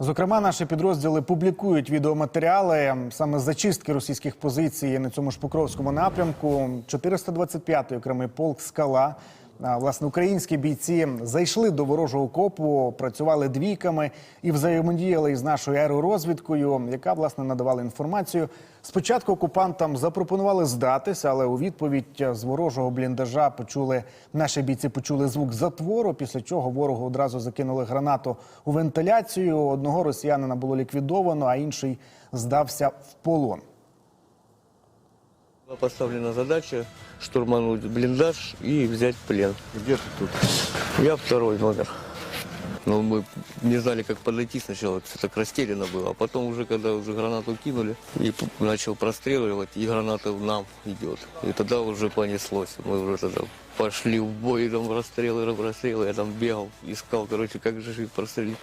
Зокрема, наші підрозділи публікують відеоматеріали саме зачистки російських позицій на цьому ж Покровському напрямку. 425-й окремий полк Скала. Власне, українські бійці зайшли до ворожого окопу, працювали двійками і взаємодіяли із нашою аеророзвідкою, яка власне надавала інформацію. Спочатку окупантам запропонували здатися, але у відповідь з ворожого бліндажа почули наші бійці почули звук затвору. Після чого ворогу одразу закинули гранату у вентиляцію. Одного росіянина було ліквідовано, а інший здався в полон. Поставлена задача штурмануть блиндаж и взять плен. Где ты тут? Я второй номер. Но мы не знали, как подойти сначала, все так растеряно было. А потом уже, когда уже гранату кинули, и начал простреливать, и граната в нам идет. И тогда уже понеслось. Мы уже тогда пошли в бой, там расстрелы, расстрелы. Я там бегал, искал, короче, как же их прострелить.